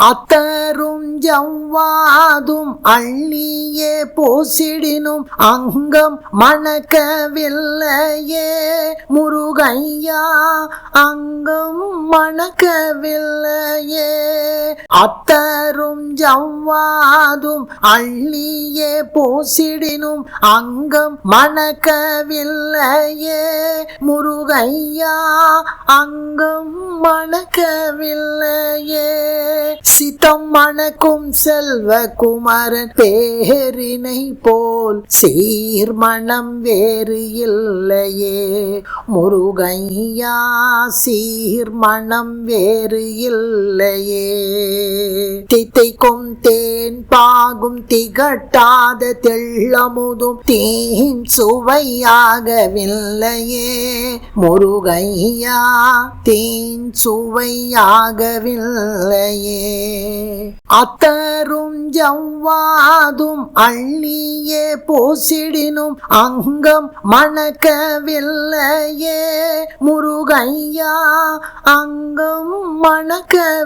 அத்தரும் ஜவ்வாதும் அள்ளியே போசிடினும் அங்கம் மணக்கவில்லையே. முருகையா அங்கம் மணக்கவில்லையே. அத்தரும் ஜவ்வாதும் அள்ளியே போசிடினும் அங்கம் மணக்கவில்லையே. முருகையா அங்கம் மணக்கவில்லை சித்தம் மணக்கும் செல்வ குமரன் பேரினை போல் சீர்மணம் வேறு இல்லையே. முருகையா சீர்மணம் வேறு இல்லையே. தித்தைக்கும் தேன் பாகும் திகட்டாத தெள்ளமுதும் தேன் சுவையாகவில்லையே. முருகையா தேன் சுவையாகவில்லையே. அத்தரும் ஜவ்வாதும் அள்ளியே போசிடினும் அங்கம் மணக்கவில்லை. முருகையா அங்கம் மணக்கவில்லையே.